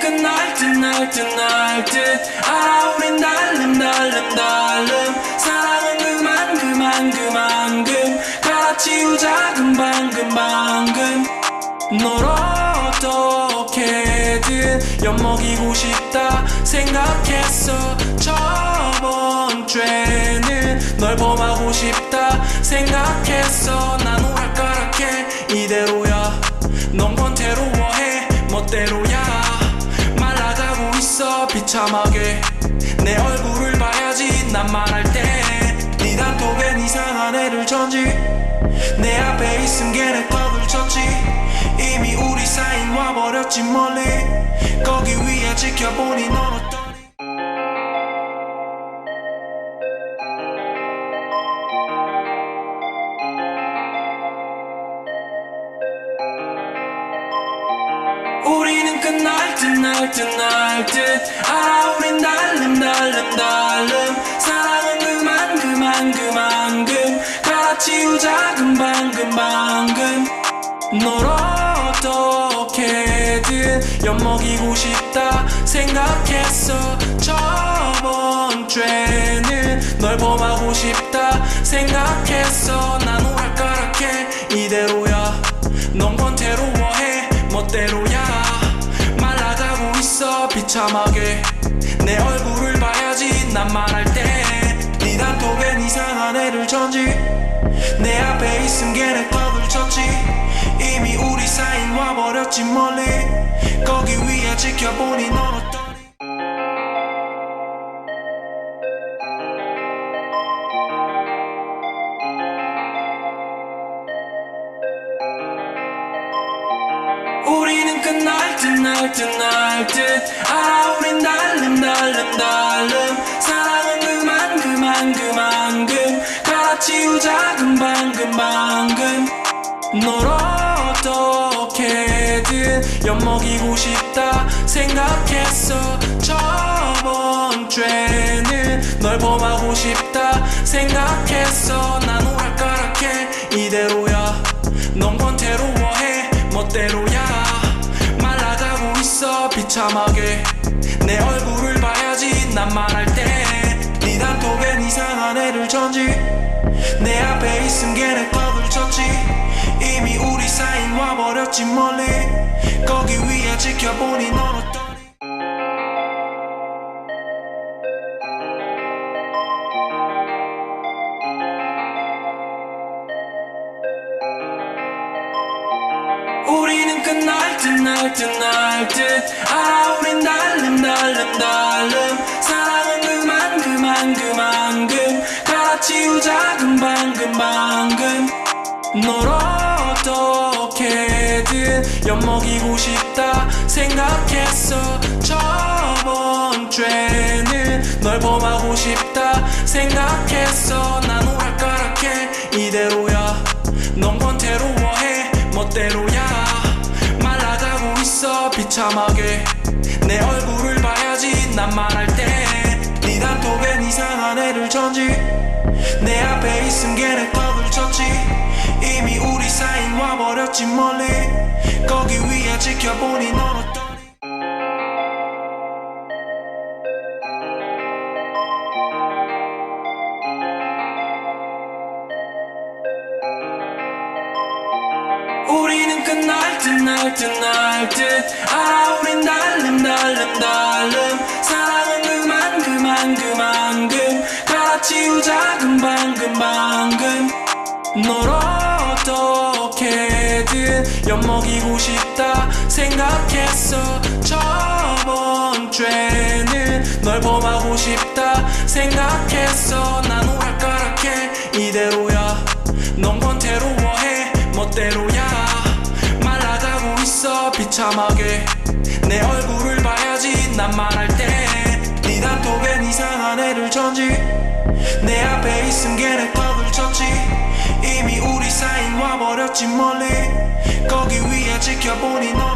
끝날 듯 날 듯 날 듯. 알아 우린 달름 달름 달름. 사랑은 그만 그만 그만 금. 갈아치우자 금방 금방 금널 어떻게든 엿먹이고 싶다 생각했어. 저번 주에는 널 범하고 싶다 생각했어. 난 오락가락해 이대로야. 넌 권태로 비참하게 내 얼굴을 봐야지 난 말할 때네 단톡엔 이상한 애를 전지 내 앞에 있음 걔네 떡을 쳤지 이미 우리 사인 와버렸지 멀리 거기 위에 지켜보니 넌어 우리는 끝날 듯 날 듯 날 듯. 알아 우린 달름 달름 달름. 사랑은 그만 그만 그만 금. 갈아치우자 금방 금방 금널 어떻게든 엿먹이고 싶다 생각했어. 저번 주에는 널 범하고 싶다 생각했어. 난 오락가락해 이대로 내 얼굴을 봐야지 난 말할 때네 단톡엔 이상한 애를 전지. 내 앞에 있음 걔네 떡을 쳤지. 이미 우리 사인 와버렸지 멀리. 거기 위에 지켜보니 넌 어떠 끝날 듯 날 듯 날 듯. 알아 우린 달름 달름 달름. 사랑은 그만 그만 그만 금. 갈아치우자 금방 금방 금널 어떻게든 엿먹이고 싶다 생각했어. 저번 주에는 널 범하고 싶다 생각했어. 난 오락가락해. 이대로야. 넌 권태로워해. 멋대로야 말라가고 비참하게 내 얼굴을 봐야지. 난 말할 때네 단톡엔 이상한 애를 전지. 내 앞에 있음 걔네 떡을 쳤지. 이미 우리 사인 와버렸지 멀리. 거기 위에 지켜보니 넌 어떠 끝날 듯 날 듯 날 듯. 알아 우린 달름 달름 달름. 사랑은 그만 그만 그만 금. 갈아치우자 금방 금방 금 널 어떻게든 엿먹이고 싶다 생각했어. 저번 주에는 널 범하고 싶다 생각했어. 난 오락가락해. 이대로야. 넌 권태로워해. 있어 비참하게 내 얼굴을 봐야지. 난 말할 때네 단톡엔 이상한 애를 전지. 내 앞에 있음 걔네 떡을 쳤지. 이미 우리 사인 와버렸지 멀리. 거기 위에 지켜보니 넌 어떠 끝날 듯 날 듯 날 듯 알아 우린 달름 달름 달름. 사랑은 그만 그만 그만 금. 갈아치우자 금방 금방 금널 어떻게든 엿먹이고 싶다 생각했어. 저번 주에는 널 범하고 싶다 생각했어 비참하게 내 얼굴을 봐야지 난 말할 때네 단톡엔 이상한 애를 전지. 내 앞에 있음 걔네 떡을 쳤지. 이미 우리 사인 와버렸지 멀리. 거기 위에 지켜보니 넌 어떠